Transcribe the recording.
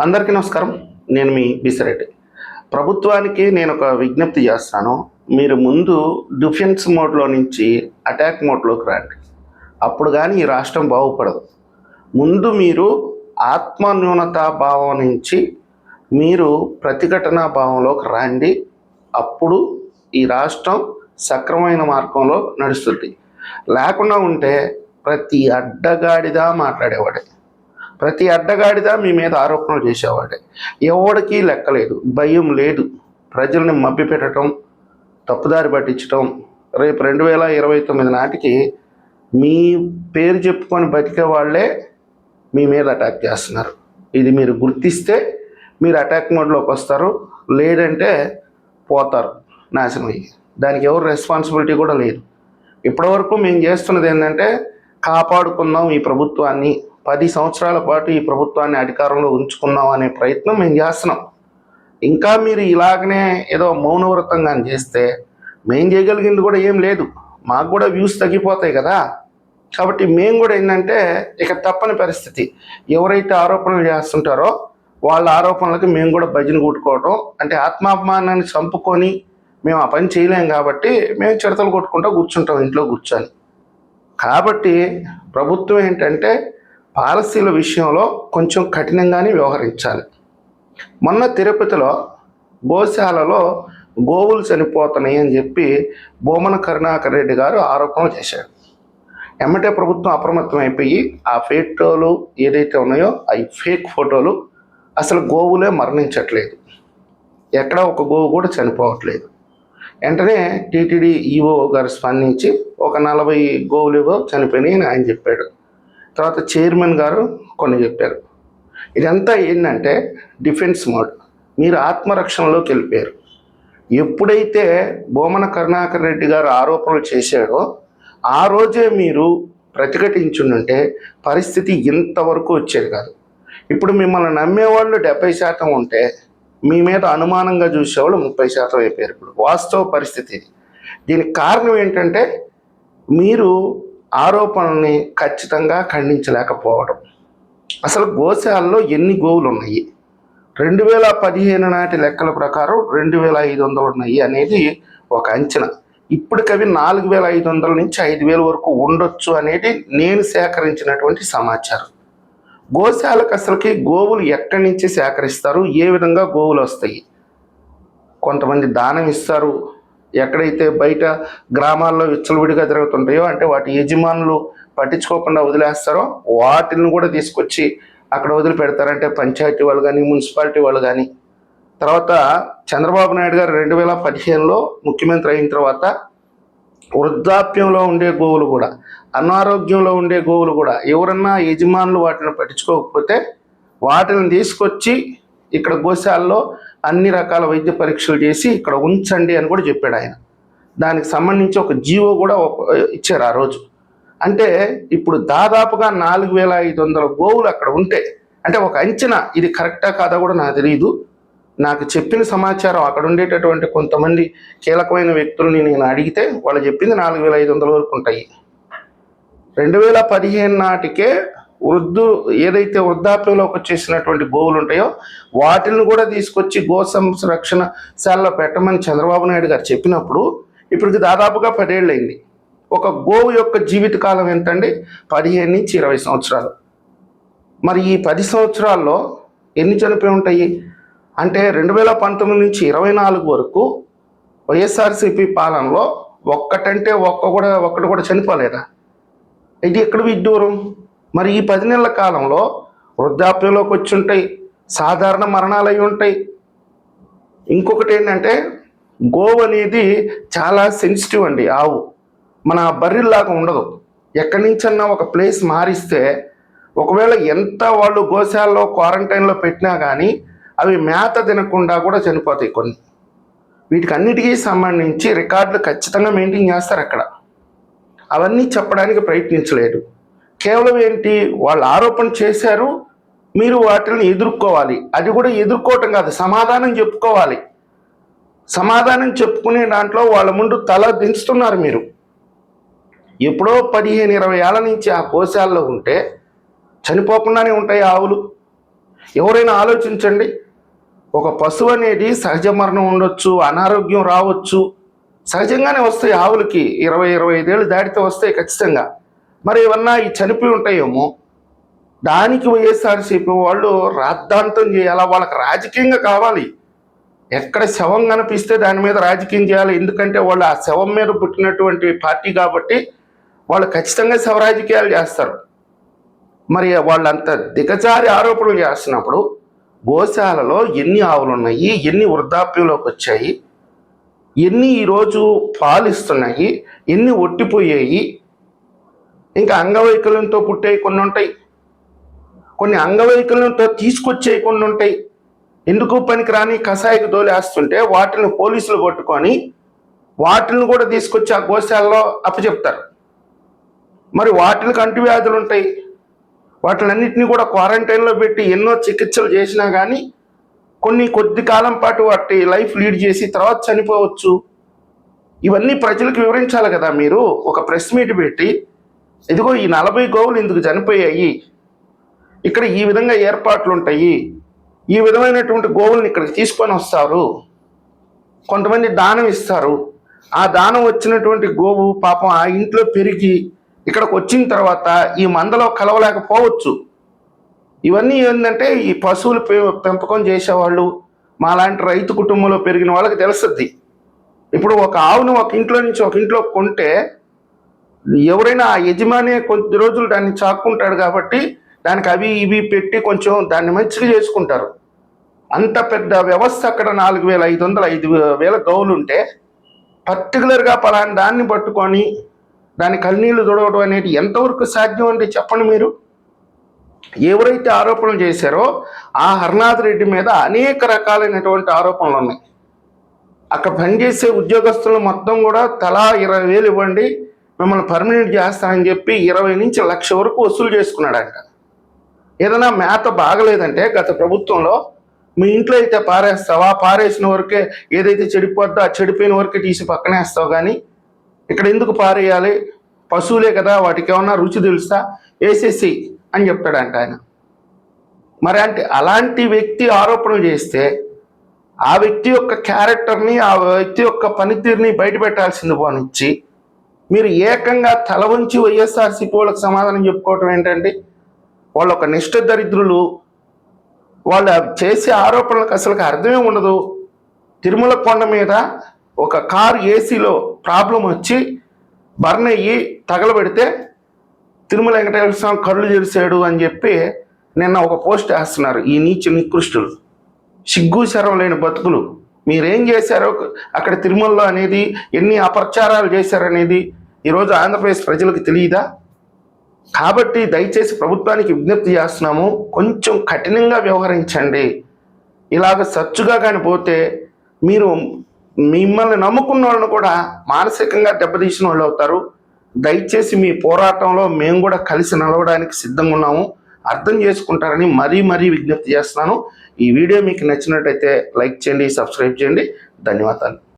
అందరికీ నమస్కారం. నేను మీ బిసిరెడ్డి. ప్రభుత్వానికి నేను ఒక విజ్ఞప్తి చేస్తాను. మీరు ముందు డిఫెన్స్ మోడ్లో నుంచి అటాక్ మోడ్లోకి రండి. అప్పుడు కానీ ఈ రాష్ట్రం బాగుపడదు. ముందు మీరు ఆత్మన్యూనతా భావం నుంచి మీరు ప్రతిఘటనా భావంలోకి రండి. అప్పుడు ఈ రాష్ట్రం సక్రమైన మార్గంలో నడుస్తుంది. లేకుండా ఉంటే ప్రతి అడ్డగాడిదా మాట్లాడేవాడే. ప్రతి అడ్డగాడిదా మీ మీద ఆరోపణలు చేసేవాడే. ఎవడికి లెక్కలేదు భయం లేదు. ప్రజల్ని మభ్యపెట్టడం తప్పుదారి పట్టించడం రేపు రెండు వేల ఇరవై తొమ్మిది నాటికి మీ పేరు చెప్పుకొని బతికే వాళ్ళే మీ మీద అటాక్ చేస్తున్నారు. ఇది మీరు గుర్తిస్తే మీరు అటాక్ మోడ్లోకి వస్తారు లేదంటే పోతారు. నాశనం అయ్యి దానికి ఎవరు రెస్పాన్సిబిలిటీ కూడా లేదు. ఇప్పటివరకు మేము చేస్తున్నది ఏంటంటే కాపాడుకుందాం ఈ ప్రభుత్వాన్ని. పది సంవత్సరాల పాటు ఈ ప్రభుత్వాన్ని అధికారంలో ఉంచుకుందాం అనే ప్రయత్నం మేము చేస్తున్నాం. ఇంకా మీరు ఇలాగనే ఏదో మౌనవ్రతంగా చేస్తే మేము చేయగలిగింది కూడా ఏం లేదు. మాకు కూడా వ్యూస్ తగ్గిపోతాయి కదా. కాబట్టి మేము కూడా ఏంటంటే ఇక తప్పని పరిస్థితి. ఎవరైతే ఆరోపణలు చేస్తుంటారో వాళ్ళ ఆరోపణలకి మేము కూడా భజన కొట్టుకోవటం అంటే ఆత్మాభిమానాన్ని చంపుకొని మేము ఆ పని చేయలేం కాబట్టి మేము చిడతలు కొట్టుకుంటూ కూర్చుంటాం ఇంట్లో కూర్చొని. కాబట్టి ప్రభుత్వం ఏంటంటే పాలసీల విషయంలో కొంచెం కఠినంగానే వ్యవహరించాలి. మొన్న తిరుపతిలో గోశాలలో గోవులు చనిపోతున్నాయి అని చెప్పి బోమన కరుణాకర్ రెడ్డి గారు ఆరోపణలు చేశారు. ఎమ్మటే ప్రభుత్వం అప్రమత్తం అయిపోయి ఆ ఫోటోలు ఏదైతే ఉన్నాయో అవి ఫేక్ ఫోటోలు అసలు గోవులే మరణించట్లేదు. ఎక్కడ ఒక గోవు కూడా చనిపోవట్లేదు. వెంటనే టీటీడీ ఈఓ గారు స్పందించి ఒక నలభై గోవులు ఏవో చనిపోయినాయి అని ఆయన చెప్పాడు. తర్వాత చైర్మన్ గారు కొన్ని చెప్పారు. ఇదంతా ఏంటంటే డిఫెన్స్ మోడ్. మీరు ఆత్మరక్షణలోకి వెళ్ళిపోయారు. ఎప్పుడైతే బోమన కరుణాకర్ రెడ్డి గారు ఆరోపణలు చేశాడో ఆ రోజే మీరు ప్రతిఘటించుంటే పరిస్థితి ఇంతవరకు వచ్చేది కాదు. ఇప్పుడు మిమ్మల్ని నమ్మేవాళ్ళు డెబ్బై శాతం ఉంటే మీ మీద అనుమానంగా చూసేవాళ్ళు ముప్పై శాతం అయిపోయారు ఇప్పుడు. వాస్తవ పరిస్థితి ఇది. దీనికి కారణం ఏంటంటే మీరు ఆరోపణల్ని ఖచ్చితంగా ఖండించలేకపోవడం. అసలు గోశాలలో ఎన్ని గోవులు ఉన్నాయి రెండు వేల పదిహేను నాటి లెక్కల ప్రకారం రెండు వేల ఐదు వందలు ఉన్నాయి అనేది ఒక అంచనా. ఇప్పటికవి నాలుగు వేల ఐదు వందల నుంచి ఐదు వేల వరకు ఉండొచ్చు అనేది నేను సేకరించినటువంటి సమాచారం. గోశాలకు అసలుకి గోవులు ఎక్కడి నుంచి సేకరిస్తారు? ఏ విధంగా గోవులు వస్తాయి? కొంతమంది దానం ఇస్తారు ఎక్కడైతే బయట గ్రామాల్లో విచ్చలవిడిగా జరుగుతుంటాయో అంటే వాటి యజమానులు పట్టించుకోకుండా వదిలేస్తారో వాటిని కూడా తీసుకొచ్చి అక్కడ వదిలిపెడతారంటే పంచాయతీ వాళ్ళు కానీ మున్సిపాలిటీ వాళ్ళు కానీ తర్వాత చంద్రబాబు నాయుడు గారు రెండు వేల పదిహేనులో ముఖ్యమంత్రి అయిన తర్వాత వృద్ధాప్యంలో ఉండే గోవులు కూడా అనారోగ్యంలో ఉండే గోవులు కూడా ఎవరన్నా యజమానులు వాటిని పట్టించుకోకపోతే వాటిని తీసుకొచ్చి ఇక్కడ గోశాలలో అన్ని రకాల వైద్య పరీక్షలు చేసి ఇక్కడ ఉంచండి అని కూడా చెప్పాడు ఆయన. దానికి సంబంధించి ఒక జీవో కూడా ఒక- ఇచ్చారు ఆ రోజు. అంటే ఇప్పుడు దాదాపుగా నాలుగు వేల ఐదు వందల గోవులు అక్కడ ఉంటే అంటే ఒక అంచనా ఇది కరెక్టా కాదా కూడా నాకు తెలియదు నాకు చెప్పిన సమాచారం అక్కడ ఉండేటటువంటి కొంతమంది కీలకమైన వ్యక్తుల్ని నేను అడిగితే వాళ్ళు చెప్పింది నాలుగు వేల ఐదు వందల వరకు ఉంటాయి. రెండు వేల పదిహేను నాటికే వృద్ధు ఏదైతే వృద్ధాప్యంలోకి వచ్చేసినటువంటి గోవులు ఉంటాయో వాటిని కూడా తీసుకొచ్చి గో సంరక్షణ శాలలో పెట్టమని చంద్రబాబు నాయుడు గారు చెప్పినప్పుడు ఇప్పటికి దాదాపుగా పదేళ్ళు అయింది ఒక గోవు యొక్క జీవితకాలం ఎంతండి? పదిహేను నుంచి ఇరవై సంవత్సరాలు. మరి ఈ పది సంవత్సరాల్లో ఎన్ని చనిపోయి ఉంటాయి? అంటే రెండు వేల పంతొమ్మిది నుంచి ఇరవై నాలుగు వరకు వైఎస్ఆర్సీపీ పాలనలో ఒక్కటంటే ఒక్క కూడా ఒక్కటి కూడా చనిపోలేదా? ఇది ఎక్కడ విడ్డూరం? మరి ఈ పది నెలల కాలంలో వృద్ధాప్యంలోకి వచ్చి ఉంటాయి సాధారణ మరణాలు అయి ఉంటాయి. ఇంకొకటి ఏంటంటే గోవు అనేది చాలా సెన్సిటివ్ అండి ఆవు. మన బర్రెల్లాగా ఉండదు. ఎక్కడి నుంచన్నా ఒక ప్లేస్ మారిస్తే ఒకవేళ ఎంత వాళ్ళు గోశాలలో క్వారంటైన్లో పెట్టినా కానీ అవి మేత తినకుండా కూడా చనిపోతాయి కొన్ని. వీటికి అన్నిటికీ సంబంధించి రికార్డులు ఖచ్చితంగా మెయింటైన్ చేస్తారు అక్కడ. అవన్నీ చెప్పడానికి ప్రయత్నించలేదు. కేవలం ఏంటి? వాళ్ళు ఆరోపణ చేశారు మీరు వాటిని ఎదుర్కోవాలి. అది కూడా ఎదుర్కోవటం కాదు సమాధానం చెప్పుకోవాలి. సమాధానం చెప్పుకునే దాంట్లో వాళ్ళ ముందు తల దించుతున్నారు మీరు. ఎప్పుడో పదిహేను ఇరవై ఏళ్ళ నుంచి ఆ కోశాల్లో ఉంటే చనిపోకుండానే ఉంటాయి ఆవులు. ఎవరైనా ఆలోచించండి ఒక పశువు అనేది సహజ మరణం ఉండొచ్చు అనారోగ్యం రావచ్చు. సహజంగానే వస్తాయి ఆవులకి ఇరవై ఇరవై ఐదేళ్ళు దాటితే వస్తాయి ఖచ్చితంగా. మరి ఏమన్నా ఈ చనిపోయి ఉంటాయేమో? దానికి వైఎస్ఆర్సీపీ వాళ్ళు రాద్ధాంతం చేయాలా? వాళ్ళకి రాజకీయంగా కావాలి. ఎక్కడ శవం కనిపిస్తే దాని మీద రాజకీయం చేయాలి. ఎందుకంటే వాళ్ళు ఆ శవం మీద పుట్టినటువంటి పార్టీ కాబట్టి వాళ్ళు ఖచ్చితంగా శవ రాజకీయాలు చేస్తారు. మరి వాళ్ళంత దిగజారి ఆరోపణలు చేస్తున్నప్పుడు గోశాలలో ఎన్ని ఆవులు ఉన్నాయి? ఎన్ని వృద్ధాప్యంలోకి వచ్చాయి? ఎన్ని ఈరోజు పాలు ఇస్తున్నాయి ఎన్ని ఒట్టిపోయాయి? ఇంకా అంగవైకల్యంతో పుట్టే కొన్ని ఉంటాయి. కొన్ని అంగవైకల్యంతో తీసుకొచ్చే కొన్ని ఉంటాయి. ఎందుకు పనికిరాని కషాయకు దోలేస్తుంటే వాటిని పోలీసులు కొట్టుకొని వాటిని కూడా తీసుకొచ్చి ఆ గోశాలలో అప్పచెప్తారు. మరి వాటికి అంటువ్యాధులు ఉంటాయి. వాటిలన్నింటినీ కూడా క్వారంటైన్లో పెట్టి ఎన్నో చికిత్సలు చేసినా కానీ కొన్ని కొద్ది కాలం పాటు వాటి లైఫ్ లీడ్ చేసి తర్వాత చనిపోవచ్చు. ఇవన్నీ ప్రజలకు వివరించాలి కదా మీరు. ఒక ప్రెస్ మీట్ పెట్టి ఇదిగో ఈ నలభై గోవులు ఇందుకు చనిపోయాయి. ఇక్కడ ఈ విధంగా ఏర్పాట్లు ఉంటాయి ఈ విధమైనటువంటి గోవులను ఇక్కడికి తీసుకొని వస్తారు. కొంతమంది దానం ఇస్తారు. ఆ దానం వచ్చినటువంటి గోవు పాపం ఆ ఇంట్లో పెరిగి ఇక్కడికి వచ్చిన తర్వాత ఈ మందలో కలవలేకపోవచ్చు. ఇవన్నీ ఏంటంటే ఈ పశువులు పె- పెంపకం చేసేవాళ్ళు మా లాంటి రైతు కుటుంబంలో పెరిగిన వాళ్ళకి తెలుస్తుంది. ఇప్పుడు ఒక ఆవును ఒక ఇంట్లో నుంచి ఒక ఇంట్లో కొంటే ఎవరైనా ఆ యజమాని కొద్ది రోజులు దాన్ని చాక్కుంటాడు కాబట్టి దానికి అవి ఇవి పెట్టి కొంచెం దాన్ని మంచిగా చేసుకుంటారు. అంత పెద్ద వ్యవస్థ అక్కడ నాలుగు వేల ఐదు వందల ఐదు వేల గౌలు ఉంటే పర్టికులర్గా పలాని దాన్ని పట్టుకొని దాని కన్నీళ్ళు తుడవడం అనేది ఎంతవరకు సాధ్యం అంటే చెప్పండి మీరు? ఎవరైతే ఆరోపణలు చేశారో ఆ హర్నాథ్ రెడ్డి మీద అనేక రకాలైనటువంటి ఆరోపణలు ఉన్నాయి. అక్కడ పనిచేసే ఉద్యోగస్తులు మొత్తం కూడా తలా ఇరవై వేలు ఇవ్వండి మిమ్మల్ని పర్మనెంట్ చేస్తానని చెప్పి ఇరవై నుంచి లక్ష వరకు వసూలు చేసుకున్నాడంట. ఏదైనా మేత బాగలేదంటే గత ప్రభుత్వంలో మీ ఇంట్లో అయితే పారేస్తావా? పారేసిన వరకే ఏదైతే చెడిపోద్దో ఆ చెడిపోయిన వరకే తీసి పక్కనేస్తావు కానీ ఇక్కడ ఎందుకు పారేయాలి? పశువులే కదా వాటికి ఏమన్నా రుచి తెలుసా? వేసేసి అని చెప్తాడంట ఆయన. మరి అంటే అలాంటి వ్యక్తి ఆరోపణలు చేస్తే ఆ వ్యక్తి యొక్క క్యారెక్టర్ని ఆ వ్యక్తి యొక్క పనితీరుని బయట పెట్టాల్సింది పోనిచ్చి మీరు ఏకంగా తల వంచి వైఎస్ఆర్సీపీ వాళ్ళకి సమాధానం చెప్పుకోవటం ఏంటండి వాళ్ళు ఒక నిష్ఠ దరిద్రులు వాళ్ళు చేసే ఆరోపణలకు అసలు అర్థమే ఉండదు. తిరుమల కొండ మీద ఒక కార్ ఏసీలో ప్రాబ్లం వచ్చి బర్న్ అయ్యి తగలబెడితే తిరుమల వెంకటేశ్వర స్వామి కళ్ళు తెరిచాడు అని చెప్పి నిన్న ఒక పోస్ట్ వేస్తున్నారు. ఈ నీచ నికృష్టులు. సిగ్గు శరం లేని బతుకులు. మీరేం చేశారో అక్కడ తిరుమలలో అనేది ఎన్ని అపప్రచారాలు చేశారనేది ఈరోజు ఆంధ్రప్రదేశ్ ప్రజలకు తెలియదా? కాబట్టి దయచేసి ప్రభుత్వానికి విజ్ఞప్తి చేస్తున్నాము కొంచెం కఠినంగా వ్యవహరించండి. ఇలాగ సచ్చుగా కానీ పోతే మీరు మిమ్మల్ని నమ్ముకున్న వాళ్ళని కూడా మానసికంగా దెబ్బతీసిన వాళ్ళు అవుతారు. దయచేసి మీ పోరాటంలో మేము కూడా కలిసి నిలవడానికి సిద్ధంగా ఉన్నాము. అర్థం చేసుకుంటారని మరీ మరీ విజ్ఞప్తి చేస్తున్నాను. ఈ వీడియో మీకు నచ్చినట్టయితే లైక్ చేయండి సబ్స్క్రైబ్ చేయండి. ధన్యవాదాలు.